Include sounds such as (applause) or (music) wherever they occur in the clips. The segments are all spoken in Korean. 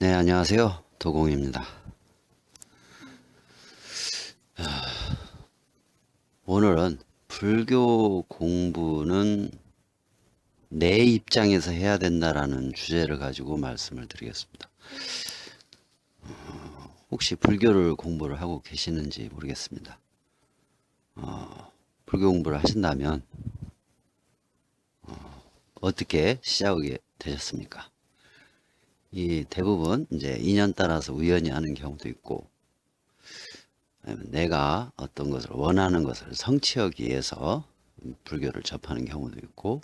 네, 안녕하세요. 도공입니다. 아, 오늘은 불교 공부는 내 입장에서 해야 된다라는 주제를 가지고 말씀을 드리겠습니다. 어, 혹시 불교를 공부를 하고 계시는지 모르겠습니다. 어, 불교 공부를 하신다면 어, 어떻게 시작하게 되셨습니까? 이 대부분 이제 인연 따라서 우연히 하는 경우도 있고 아니면 내가 어떤 것을 원하는 것을 성취하기 위해서 불교를 접하는 경우도 있고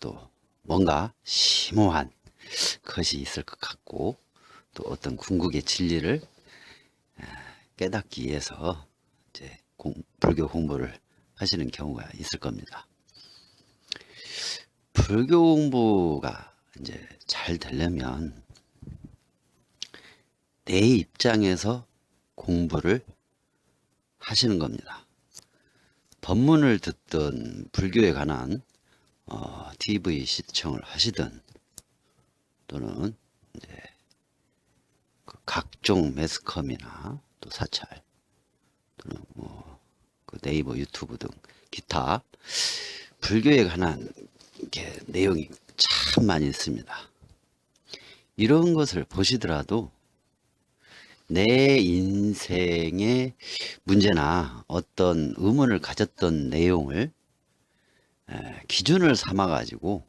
또 뭔가 심오한 것이 있을 것 같고 또 어떤 궁극의 진리를 에, 깨닫기 위해서 이제 공- 불교 공부를 하시는 경우가 있을 겁니다. 불교 공부가 이제 잘 되려면 내 입장에서 공부를 하시는 겁니다. 법문을 듣든 불교에 관한 어, TV 시청을 하시든 또는 그 각종 매스컴이나 또 사찰 또는 뭐 그 네이버 유튜브 등 기타 불교에 관한 이렇게 내용이 참 많이 있습니다. 이런 것을 보시더라도 내 인생의 문제나 어떤 의문을 가졌던 내용을 에, 기준을 삼아 가지고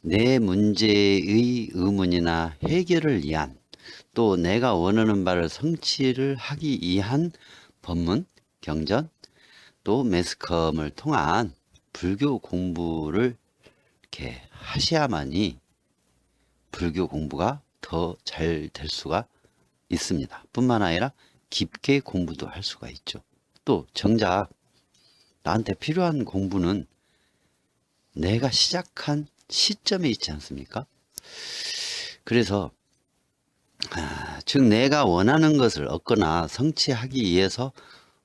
내 문제의 의문이나 해결을 위한 또 내가 원하는 바를 성취를 하기 위한 법문, 경전, 또 매스컴을 통한 불교 공부를 이렇게 하셔야만이 불교 공부가 더 잘 될 수가 있습니다. 뿐만 아니라 깊게 공부도 할 수가 있죠. 또 정작 나한테 필요한 공부는 내가 시작한 시점에 있지 않습니까? 그래서 아, 즉 내가 원하는 것을 얻거나 성취하기 위해서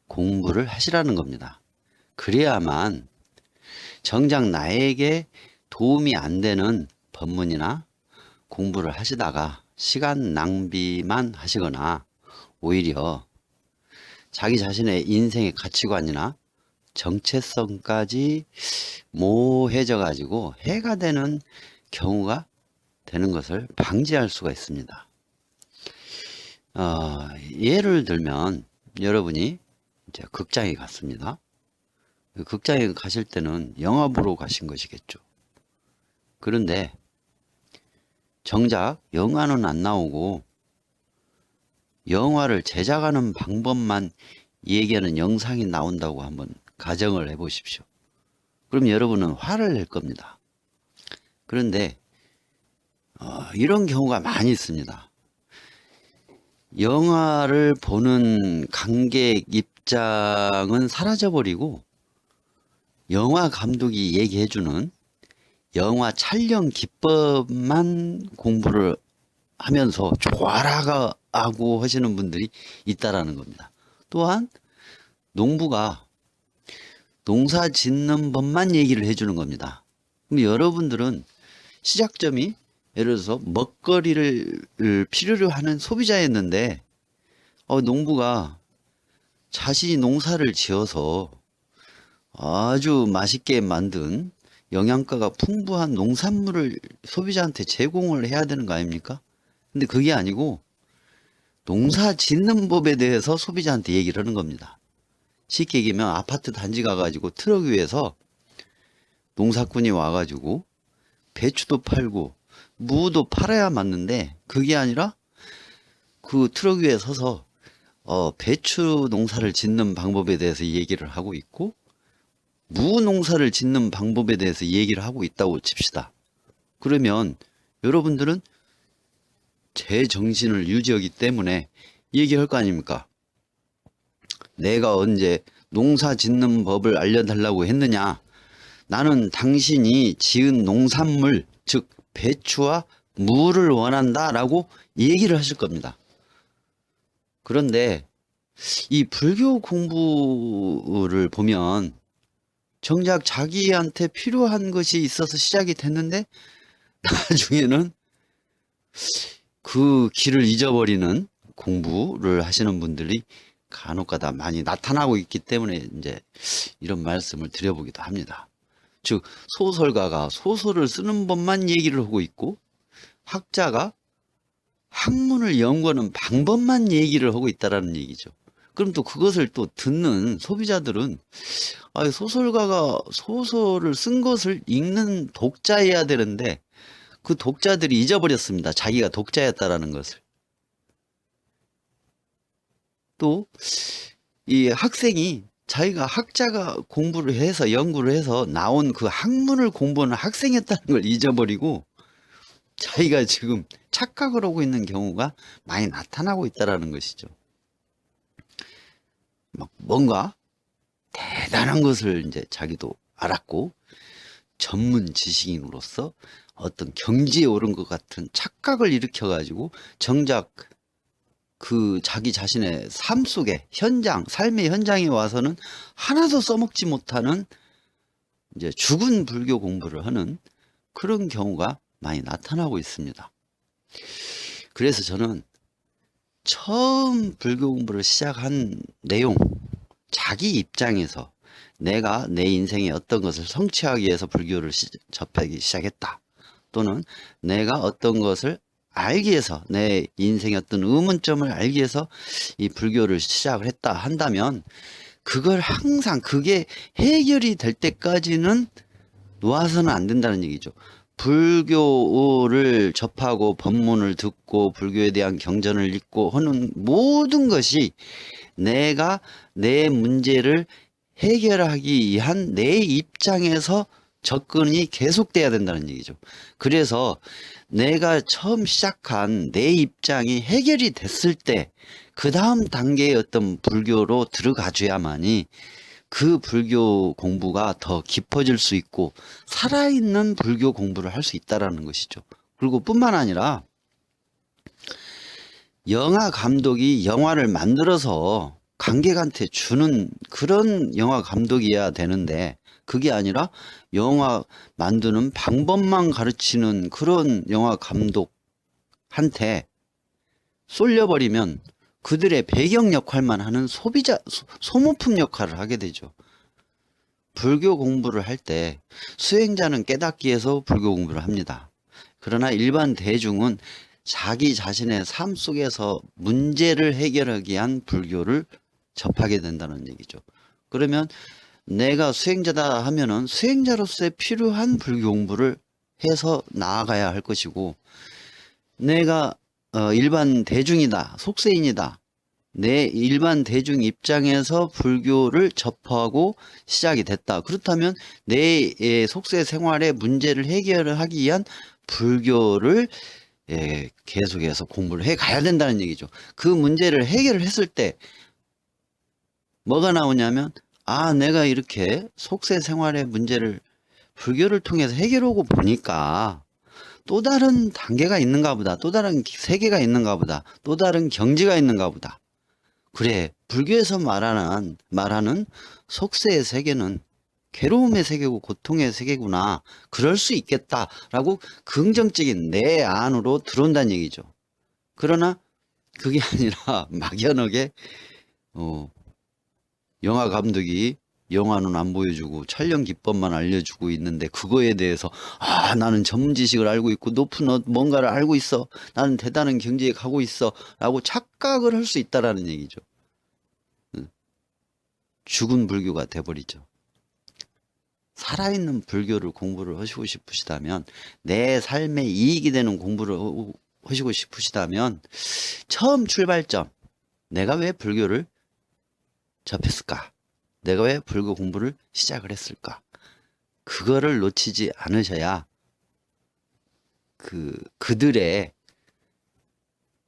공부를 하시라는 겁니다. 그래야만 정작 나에게 도움이 안 되는 법문이나 공부를 하시다가 시간 낭비만 하시거나 오히려 자기 자신의 인생의 가치관이나 정체성까지 모해져 가지고 해가 되는 경우가 되는 것을 방지할 수가 있습니다. 어, 예를 들면 여러분이 이제 극장에 갔습니다. 그 극장에 가실 때는 영화 보러 가신 것이겠죠. 그런데 정작 영화는 안 나오고 영화를 제작하는 방법만 얘기하는 영상이 나온다고 한번 가정을 해 보십시오. 그럼 여러분은 화를 낼 겁니다. 그런데 어, 이런 경우가 많이 있습니다. 영화를 보는 관객 입장은 사라져버리고 영화 감독이 얘기해주는 영화 촬영 기법만 공부를 하면서 좋아라 하고 하시는 분들이 있다라는 겁니다. 또한 농부가 농사 짓는 법만 얘기를 해주는 겁니다. 그럼 여러분들은 시작점이 예를 들어서 먹거리를 필요로 하는 소비자였는데 어, 농부가 자신이 농사를 지어서 아주 맛있게 만든 영양가가 풍부한 농산물을 소비자한테 제공을 해야 되는 거 아닙니까? 근데 그게 아니고 농사 짓는 법에 대해서 소비자한테 얘기를 하는 겁니다. 쉽게 얘기하면 아파트 단지 가가지고 트럭 위에서 농사꾼이 와가지고 배추도 팔고 무도 팔아야 맞는데 그게 아니라 그 트럭 위에 서서 어, 배추 농사를 짓는 방법에 대해서 얘기를 하고 있고 무 농사를 짓는 방법에 대해서 얘기를 하고 있다고 칩시다. 그러면 여러분들은 제 정신을 유지하기 때문에 얘기할 거 아닙니까? 내가 언제 농사 짓는 법을 알려달라고 했느냐? 나는 당신이 지은 농산물, 즉 배추와 무를 원한다 라고 얘기를 하실 겁니다. 그런데 이 불교 공부를 보면 정작 자기한테 필요한 것이 있어서 시작이 됐는데 나중에는 그 길을 잊어버리는 공부를 하시는 분들이 간혹가다 많이 나타나고 있기 때문에 이제 이런 말씀을 드려보기도 합니다. 즉 소설가가 소설을 쓰는 법만 얘기를 하고 있고 학자가 학문을 연구하는 방법만 얘기를 하고 있다라는 얘기죠. 그럼 또 그것을 또 듣는 소비자들은 아, 소설가가 소설을 쓴 것을 읽는 독자여야 되는데 그 독자들이 잊어버렸습니다. 자기가 독자였다라는 것을. 또 이 학생이 자기가 학자가 공부를 해서 연구를 해서 나온 그 학문을 공부하는 학생이었다는 걸 잊어버리고 자기가 지금 착각을 하고 있는 경우가 많이 나타나고 있다라는 것이죠. 막 뭔가 대단한 것을 이제 자기도 알았고 전문 지식인으로서 어떤 경지에 오른 것 같은 착각을 일으켜 가지고 정작 그 자기 자신의 삶 속에 현장, 삶의 현장에 와서는 하나도 써먹지 못하는 이제 죽은 불교 공부를 하는 그런 경우가 많이 나타나고 있습니다. 그래서 저는 처음 불교 공부를 시작한 내용, 자기 입장에서 내가 내 인생에 어떤 것을 성취하기 위해서 불교를 시- 접하기 시작했다. 또는 내가 어떤 것을 알기 위해서 내 인생의 어떤 의문점을 알기 위해서 이 불교를 시작을 했다 한다면 그걸 항상 그게 해결이 될 때까지는 놓아서는 안 된다는 얘기죠. 불교를 접하고 법문을 듣고 불교에 대한 경전을 읽고 하는 모든 것이 내가 내 문제를 해결하기 위한 내 입장에서 접근이 계속돼야 된다는 얘기죠. 그래서 내가 처음 시작한 내 입장이 해결이 됐을 때, 그 다음 단계의 어떤 불교로 들어가줘야만이 그 불교 공부가 더 깊어질 수 있고, 살아있는 불교 공부를 할 수 있다라는 것이죠. 그리고 뿐만 아니라, 영화 감독이 영화를 만들어서 관객한테 주는 그런 영화 감독이어야 되는데, 그게 아니라 영화 만드는 방법만 가르치는 그런 영화 감독한테 쏠려버리면 그들의 배경 역할만 하는 소비자, 소- 소모품 역할을 하게 되죠. 불교 공부를 할 때 수행자는 깨닫기 위해서 불교 공부를 합니다. 그러나 일반 대중은 자기 자신의 삶 속에서 문제를 해결하기 위한 불교를 접하게 된다는 얘기죠. 그러면 내가 수행자다 하면은 수행자로서의 필요한 불교 공부를 해서 나아가야 할 것이고 내가 어, 일반 대중이다 속세인이다. 내 일반 대중 입장에서 불교를 접하고 시작이 됐다. 그렇다면 내 예, 속세 생활의 문제를 해결하기 위한 불교를 예, 계속해서 공부를 해 가야 된다는 얘기죠. 그 문제를 해결을 했을 때 뭐가 나오냐면 아, 내가 이렇게 속세 생활의 문제를 불교를 통해서 해결하고 보니까 또 다른 단계가 있는가 보다. 또 다른 세계가 있는가 보다. 또 다른 경지가 있는가 보다. 그래, 불교에서 말하는, 말하는 속세의 세계는 괴로움의 세계고 고통의 세계구나. 그럴 수 있겠다라고 긍정적인 내 안으로 들어온다는 얘기죠. 그러나 그게 아니라 (laughs) 막연하게, 어, 영화 감독이 영화는 안 보여주고 촬영 기법만 알려주고 있는데 그거에 대해서 아 나는 전문 지식을 알고 있고 높은 어- 뭔가를 알고 있어 나는 대단한 경지에 가고 있어 라고 착각을 할 수 있다라는 얘기죠 응. 죽은 불교가 돼버리죠 살아있는 불교를 공부를 하시고 싶으시다면 내 삶에 이익이 되는 공부를 하- 하시고 싶으시다면 처음 출발점 내가 왜 불교를 접했을까? 내가 왜 불교 공부를 시작을 했을까? 그거를 놓치지 않으셔야 그 그들의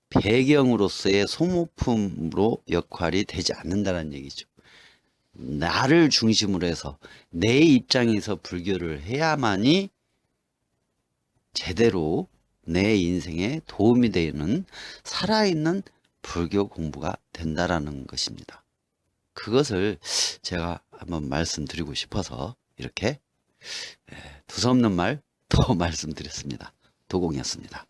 배경으로서의 소모품으로 역할이 되지 않는다는 얘기죠. 나를 중심으로 해서 내 입장에서 불교를 해야만이 제대로 내 인생에 도움이 되는 살아있는 불교 공부가 된다라는 것입니다. 그것을 제가 한번 말씀드리고 싶어서 이렇게 에, 두서없는 말 또 (laughs) 말씀드렸습니다. 도공이었습니다.